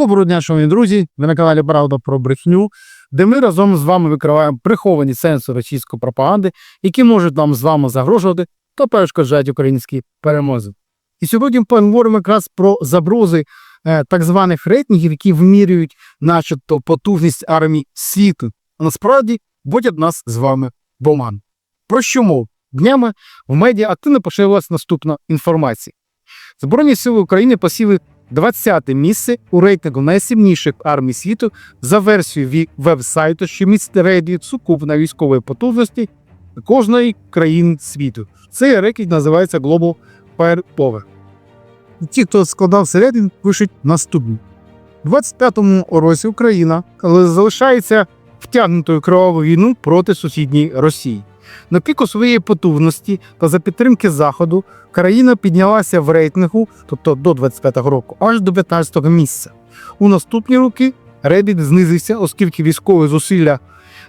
Доброго дня, шановні друзі! Ви на каналі Правда про брехню, де ми разом з вами викриваємо приховані сенси російської пропаганди, які можуть нам з вами загрожувати та перешкоджати українській перемозі. І сьогодні поговоримо якраз про забрози е, так званих рейтингів, які вимірюють, начебто, потужність армії світу, а насправді вводять нас з вами в. Про що мов? Днями в медіа активно поширилась наступна інформація. Збройні сили України посіли 20-те місце у рейтингу найсильніших армій світу за версією веб-сайту, що містить рейтинг сукупної військової потужності кожної країни світу. Цей рейтинг називається Global Fire Power. Ті, хто складав цей рейтинг, пишуть наступне. У 25-му році Україна залишається втягнутою кровавою війну проти сусідньої Росії. На піку своєї потужності та за підтримки Заходу країна піднялася в рейтингу, тобто до 25-го року, аж до 15-го місця. У наступні роки рейтинг знизився, оскільки військові зусилля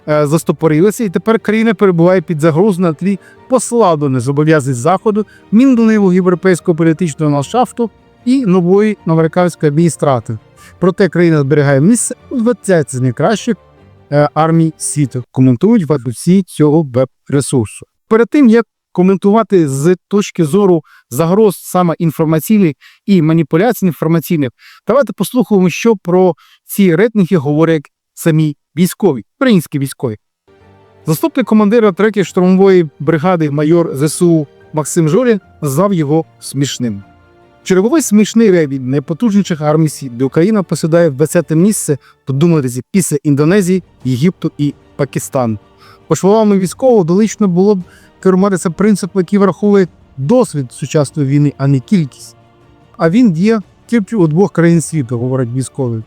е, застопорилися, і тепер країна перебуває під загрозою на тлі послаблених зобов'язань Заходу, мінливого європейського політичного ландшафту і нової американської адміністрації. Проте країна зберігає місце у 20 з найкращих армій світу. Коментують фахівці цього веб-ресурсу. Перед тим як коментувати з точки зору загроз саме інформаційних і маніпуляцій інформаційних, давайте послухаємо, що про ці рейтинги говорять самі військові, українські військові. Заступник командира 3-ї штурмової бригади майор ЗСУ Максим Жолін назвав його смішним. Черговий смішний рейд найпотужніших армій світу, де Україна посідає 20 місце, подумайтеся, після Індонезії, Єгипту і Пакистану. По словам військового, долично було б керуватися принципом, який враховує досвід сучасної війни, а не кількість. А він є тільки у двох країн світу, говорять військові.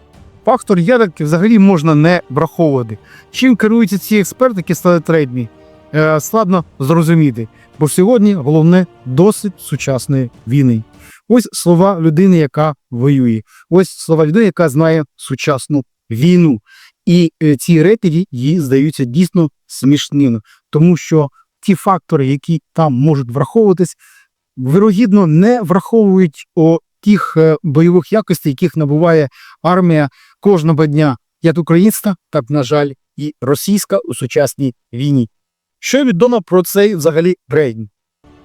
Фактор ядерки взагалі можна не враховувати. Чим керуються ці експерти, які стали трейдмі, е, складно зрозуміти. Бо сьогодні головне досвід сучасної війни. Ось слова людини, яка воює. Ось слова людини, яка знає сучасну війну. І е, ці рейтинги їй здаються дійсно смішними, тому що ті фактори, які там можуть враховуватись, вирогідно не враховують о тих е, бойових якостей, яких набуває армія кожного дня, як українська, так, на жаль, і російська у сучасній війні. Що відомо про цей взагалі рейтинг?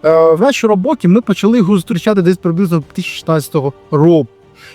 Е, в нашій роботі ми почали його зустрічати десь приблизно 2016 року.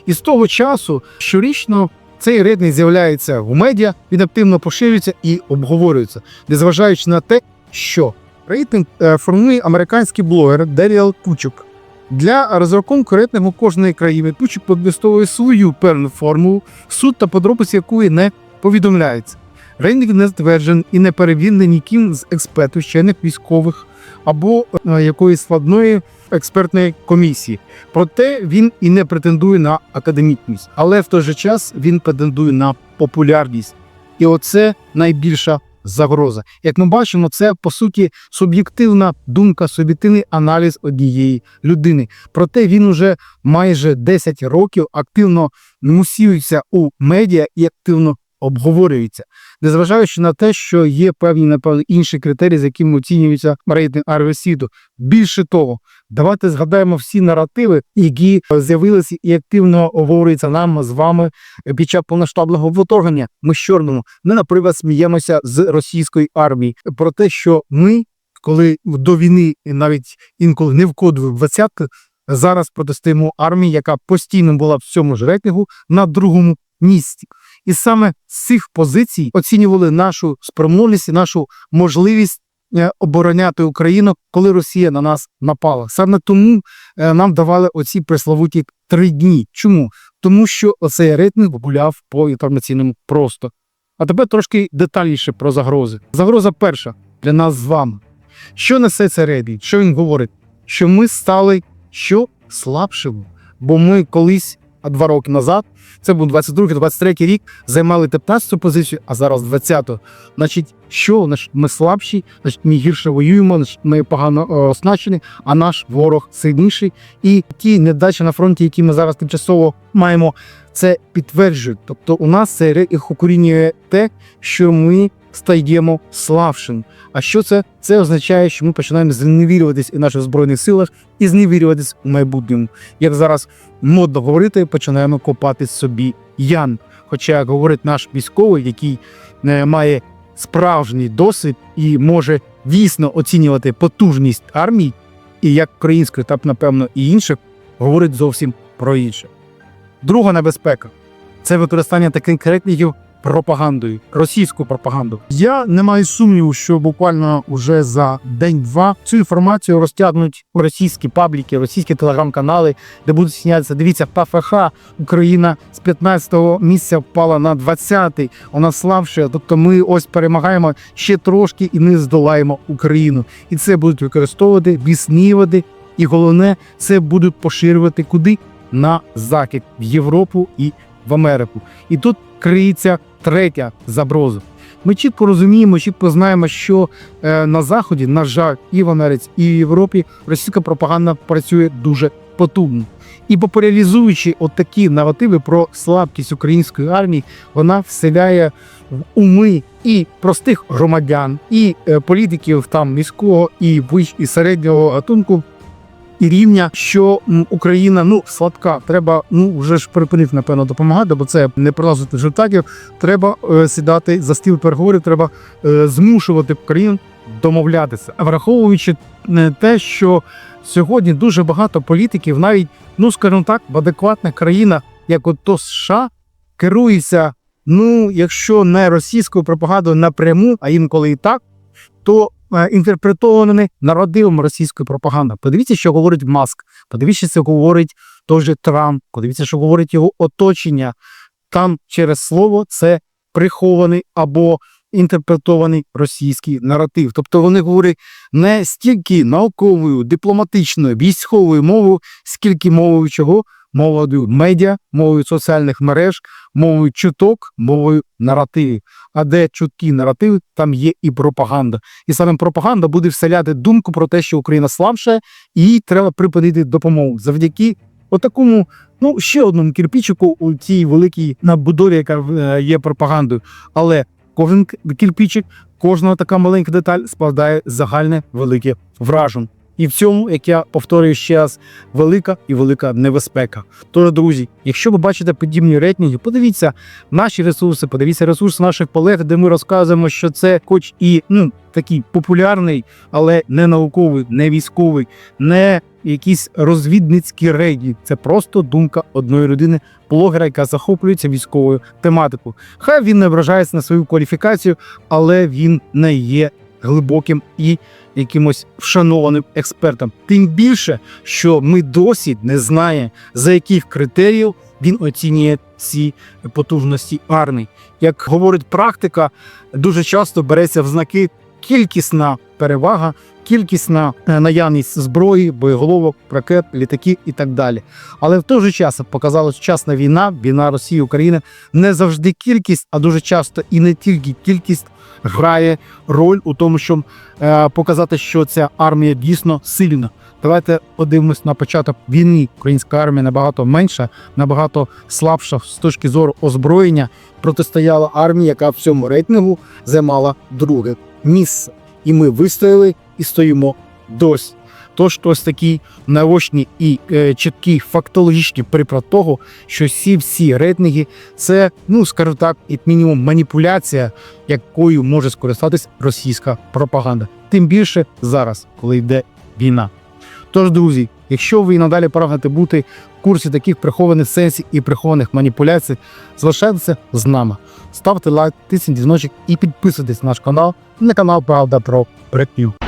І з того часу щорічно цей рейтинг з'являється в медіа, він активно поширюється і обговорюється, незважаючи на те, що рейтинг е, формує американський блогер Деріал Кучук. Для розрахунку рейтингу кожної країни Кучук використовує свою певну формулу, суть та подробиці якої не повідомляється. Рейтинг не затверджений і не перевірений ніким з експертів, вчених військових або е, якоїсь складної експертної комісії. Проте він і не претендує на академічність, але в той же час він претендує на популярність. І оце найбільша загроза. Як ми бачимо, це по суті суб'єктивна думка, суб'єктивний аналіз однієї людини. Проте він уже майже 10 років активно мусіюється у медіа і активно обговорюється, незважаючи на те, що є певні напевно інші критерії, з якими оцінюється рейтинг армії світу. Більше того, давайте згадаємо всі наративи, які з'явилися і активно обговорюються нам з вами під час повноштабного вторгнення. Ми з чорному ми, наприклад, сміємося з російської армії про те, що ми, коли до війни навіть інколи не вкодили в двадцятки, зараз протистоїмо армії, яка постійно була в цьому ж рейтингу на другому місці. І саме з цих позицій оцінювали нашу спроможність і нашу можливість е, обороняти Україну, коли Росія на нас напала. Саме тому е, нам давали оці пресловуті три дні. Чому? Тому що оцей рейтинг гуляв по інформаційному просто. А тепер трошки детальніше про загрози. Загроза перша для нас з вами. Що несе цей рейтинг? Що він говорить? Що ми стали що слабшими, бо ми колись а два роки назад, це був 22-23 рік, займали 15-ту позицію, а зараз 20-ту. Значить, що ми слабші, значить, ми гірше воюємо, ми погано е, оснащені, а наш ворог сильніший. І ті недачі на фронті, які ми зараз тимчасово маємо, це підтверджують. Тобто, у нас це укорінює те, що ми стаємо слабшим. А що це? Це означає, що ми починаємо зневірюватись і в наших збройних силах, і зневірюватись у майбутньому. Як зараз модно говорити, починаємо копати собі ян. Хоча, як говорить наш військовий, який е, має справжній досвід і може дійсно оцінювати потужність армії, і як української, так напевно і інших, говорить зовсім про інше. Друга небезпека це використання таких реквізів пропагандою, російською пропагандою. Я не маю сумніву, що буквально уже за день-два цю інформацію розтягнуть російські пабліки, російські телеграм-канали, де будуть снятися. Дивіться, ПФХ Україна з 15-го місця впала на 20-й, вона слабша. Тобто ми ось перемагаємо ще трошки і ми здолаємо Україну. І це будуть використовувати, віснівати. І головне, це будуть поширювати куди? На захід, в Європу і в Америку. І тут криється третя заброза. Ми чітко розуміємо, чітко знаємо, що е, на заході, на жаль, і в Америці, і в Європі російська пропаганда працює дуже потужно. І популяризуючи от такі наративи про слабкість української армії, вона вселяє в уми і простих громадян, і е, політиків там міського і вищ, і середнього гатунку. І рівня, що Україна ну слабка, треба ну вже ж припинити напевно допомагати, бо це не приносить результатів. Треба е, сідати за стіл переговорів, треба е, змушувати Україну домовлятися, враховуючи е, те, що сьогодні дуже багато політиків, навіть ну скажімо так, в адекватних країнах, як от то США, керуються. Ну, якщо не російською пропагандою напряму, а інколи і так, то е, інтерпретованими народивом російської пропаганди. Подивіться, що говорить Маск, подивіться, що говорить той же Трамп, подивіться, що говорить його оточення. Там через слово це прихований або інтерпретований російський наратив. Тобто вони говорять не стільки науковою, дипломатичною, військовою мовою, скільки мовою чого? Мовою медіа, мовою соціальних мереж, мовою чуток, мовою наративів. А де чуткі наративи, там є і пропаганда. І саме пропаганда буде вселяти думку про те, що Україна слабша, і їй треба припинити допомогу завдяки отакому, ну ще одному кирпичику у цій великій набудові, яка е, є пропагандою. Але кожен к- кирпичик, кожна така маленька деталь складає загальне велике враження. І в цьому, як я повторюю ще раз, велика і велика небезпека. Тож, друзі, якщо ви бачите подібні рейтинги, подивіться наші ресурси, подивіться ресурси наших колег, де ми розказуємо, що це, хоч і ну такий популярний, але не науковий, не військовий, не якийсь розвідницький рейді. Це просто думка одної людини, блогера, яка захоплюється військовою тематикою. Хай він не вражається на свою кваліфікацію, але він не є глибоким і якимось вшанованим експертом. Тим більше, що ми досі не знаємо, за яких критеріїв він оцінює ці потужності армії. Як говорить практика, дуже часто береться в знаки кількісна перевага, кількісна е, наявність зброї, боєголовок, ракет, літаків і так далі. Але в той же час показала сучасна війна, війна Росії України не завжди кількість, а дуже часто і не тільки кількість грає роль у тому, щоб е, показати, що ця армія дійсно сильна. Давайте подивимось на початок війни. Українська армія набагато менша, набагато слабша з точки зору озброєння. Протистояла армія, яка в цьому рейтингу займала друге місце. І ми вистояли і стоїмо досі. Тож ось такі наочні і е, чіткі фактологічні приклад того, що всі всі рейтинги це, ну скажу так, як мінімум маніпуляція, якою може скористатись російська пропаганда. Тим більше зараз, коли йде війна. Тож, друзі, якщо ви надалі прагнете бути в курсі таких прихованих сенсів і прихованих маніпуляцій, залишайтеся з нами. Ставте лайк, тисніть дзвіночок і підписуйтесь на наш канал на канал Правда про брехню.